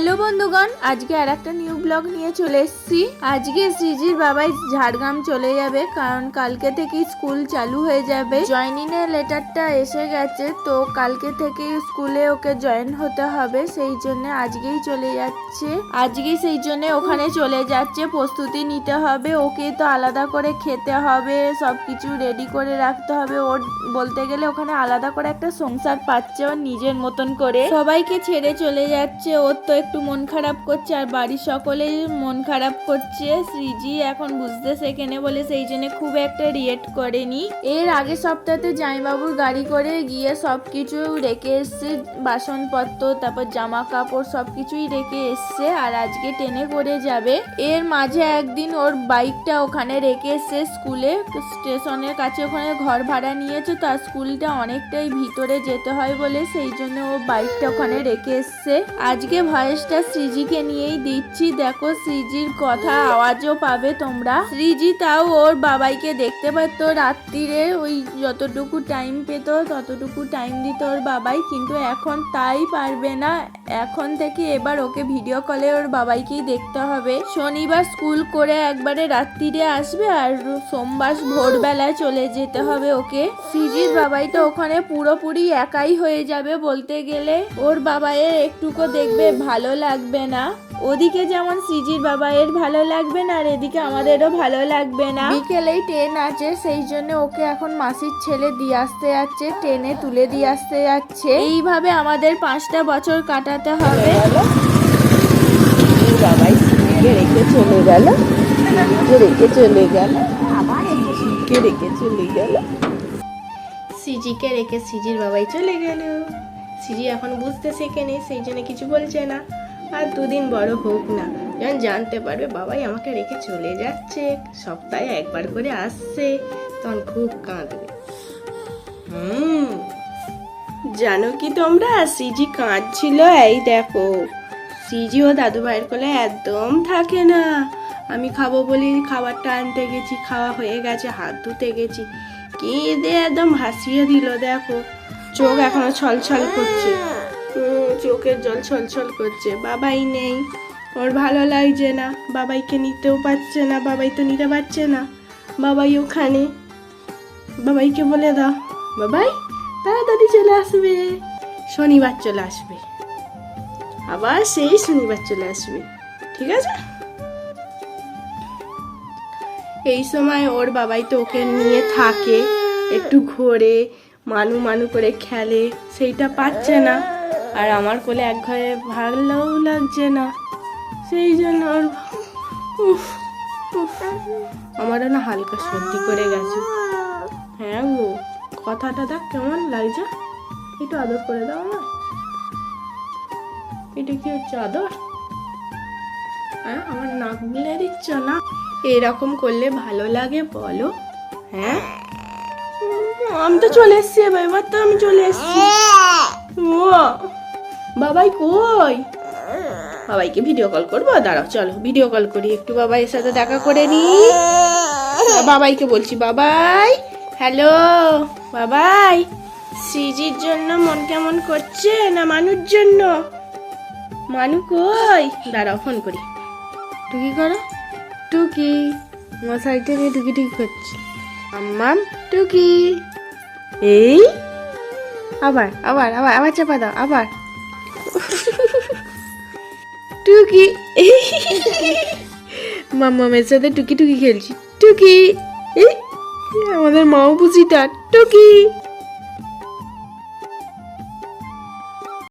Hello বন্ধুগণ, আজকে আর একটা নিউ ব্লগ নিয়ে চলে এসেছি। আজকে শ্রীজির বাবাই ঝাড়গ্রাম চলে যাবে, কারণ কালকে থেকে স্কুল চালু হয়ে যাবে। জয়নিং এর লেটারটা এসে গেছে, তো কালকে থেকে স্কুলে ওকে জয়েন হতে হবে, সেই জন্য আজকেই চলে যাচ্ছে। আজকেই সেই জন্য ওখানে চলে যাচ্ছে, প্রস্তুতি নিতে হবে, ওকে তো আলাদা করে খেতে হবে, সবকিছু রেডি করে রাখতে হবে। ওর বলতে গেলে ওখানে আলাদা করে একটা সংসার পাচ্ছে ওর নিজের মতন করে। সবাইকে ছেড়ে চলে যাচ্ছে, ওর তো একটু মন খারাপ করছে আর বাড়ির সকলেই মন খারাপ করছে। শ্রীজি এখন বুঝতে শেখেনে বলে সেই জন্য খুব একটা রিয়েক্ট করেনি। এর আগের সপ্তাহে জামাইবাবুর গাড়ি করে গিয়ে সব কিছু রেখে এসছে, বাসনপত্র, তারপর জামা কাপড় সব কিছুই রেখে এসছে আর আজকে ট্রেনে করে যাবে। এর মাঝে একদিন ওর বাইকটা ওখানে রেখে এসছে স্কুলে, স্টেশনের কাছে ওখানে ঘর ভাড়া নিয়েছে তার স্কুলটা অনেকটাই ভিতরে যেতে হয় বলে সেই জন্য ও বাইকটা ওখানে রেখে এসছে। আজকে ভয়েসটা শ্রীজিকে নিয়েই দিচ্ছি। দেখো শ্রীজির কথা আওয়াজও পাবে তোমরা। শ্রীজি তাও ওর বাবাইকে দেখতে পারতো রাত্রিরে, ওই যতটুকু টাইম পেত ততটুকু টাইম দিত ওর বাবাই। কিন্তু এখন তাই পারবে না। এখন থেকে এবার ওকে ভিডিও কলে ওর বাবাইকেই দেখতে হবে। শনিবার স্কুল করে একবারে রাত্রিরে আসবে আর সোমবার ভোরবেলায় চলে যেতে হবে ওকে। সিজির বাবাই তো ওখানে পুরোপুরি একাই হয়ে যাবে বলতে গেলে। ওর বাবাইয়ের একটুকু দেখবে ভালো লাগবে না? ওদিকে যেমন সিজির এর ভালো লাগবে না আর এদিকে আমাদেরও ভালো লাগবে না। বিকেলেই ট্রেন আছে সেই জন্য ওকে এখন মাসির ছেলে দিয়ে আসতে যাচ্ছে ট্রেনে তুলে দিয়ে আসতে যাচ্ছে। এইভাবে আমাদের পাঁচটা বছর কাটাতে হবে। বাবাই রেখে চলে গেল রেখে চলে গেল রেখে চলে গেল। সিজিকে রেখে সিজির বাবাই চলে গেল। সিজি এখন বুঝতে শেখেনি সেই জন্য কিছু বলছে না। আর দুদিন বড় হোক না যখন জানতে পারবে বাবাই আমাকে রেখে চলে যাচ্ছে, সপ্তাহে একবার করে আসছে, তখন খুব কাঁদবে। হুম, জানো কি তোমরা? সিজি কাঁদছিল, এই দেখো। সিজি ও দাদু ভাইয়ের কোলে একদম থাকে না। আমি খাব বলি খাবারটা আনতে গেছি, খাওয়া হয়ে গেছে, হাত ধুতে গেছি। কেঁদে একদম হাসিয়ে দিল, দেখো। চোখ এখনও ছলছল করছে। চোখের জল ছলছল করছে। বাবাই নেই। ওর ভালো লাগছে না। বাবাইকে নিতেও পারছে না। বাবাই তো নিতে পারছে না। বাবাই ওখানে। বাবাইকে বলে দাও। বাবাই, তাড়াতাড়ি চলে আসবে। শনিবার চলে আসবে। আবার সেই শনিবার চলে আসবে। ঠিক আছে? এই সময় ওর বাবাই তো ওকে নিয়ে থাকে। একটু ঘোরে। মানু মানু করে খেলে, সেইটা পাচ্ছে না। আর আমার কোলে এক ঘরে ভালোও লাগছে না। সেই জন্য আর উফ আমারও না হালকা সর্দি করে গেছে। হ্যাঁ গো, কথাটা দেখ কেমন লাগছে। একটু আদর করে দাও আমার এটা কি হচ্ছে আদর? হ্যাঁ আমার নাক গুলে দিচ্ছ না? এরকম করলে ভালো লাগে বলো। হ্যাঁ? আমি তো চলে এসছি এবার এবার তো আমি চলে এসছি। ও বাবাই কই? বাবাইকে ভিডিও কল করব? দাঁড়াও চলো ভিডিও কল করি। একটু বাবাইয়ের সাথে দেখা করে নি। বাবাইকে বলছি বাবাই হ্যালো বাবাই সিজির জন্য মন কেমন করছে না মানুর জন্য? মানু কই? দাঁড়াও ফোন করি। টুকি করো? টুকি মশারিটা নিয়ে টুকি টুকি করছে আম্মাম টুকি এই? আবার আবার আবার আবার চাপা দাও আবার। টুকি। মাম্মামের সাথে টুকি টুকি খেলছি। টুকি। আমাদের মাও বুঝি তার। টুকি।